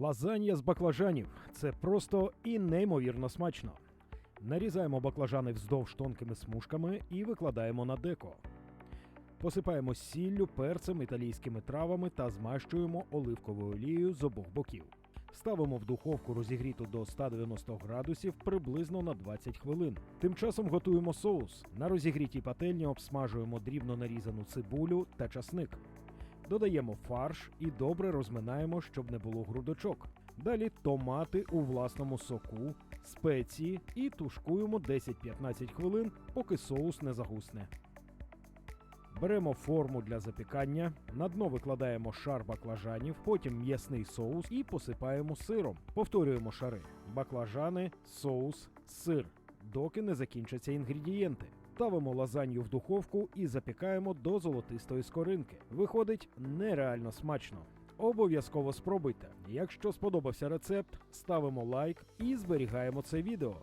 Лазанья з баклажанів це просто і неймовірно смачно. Нарізаємо баклажани вздовж тонкими смужками і викладаємо на деко. Посипаємо сіллю, перцем, італійськими травами та змащуємо оливковою олією з обох боків. Ставимо в духовку розігріту до 190 градусів приблизно на 20 хвилин. Тим часом готуємо соус. На розігрітій пательні обсмажуємо дрібно нарізану цибулю та часник. Додаємо фарш і добре розминаємо, щоб не було грудочок. Далі томати у власному соку, спеції і тушкуємо 10-15 хвилин, поки соус не загусне. Беремо форму для запікання, на дно викладаємо шар баклажанів, потім м'ясний соус і посипаємо сиром. Повторюємо шари: баклажани, соус, сир, доки не закінчаться інгредієнти. Ставимо лазанью в духовку і запікаємо до золотистої скоринки. Виходить нереально смачно. Обов'язково спробуйте. Якщо сподобався рецепт, ставимо лайк і зберігаємо це відео.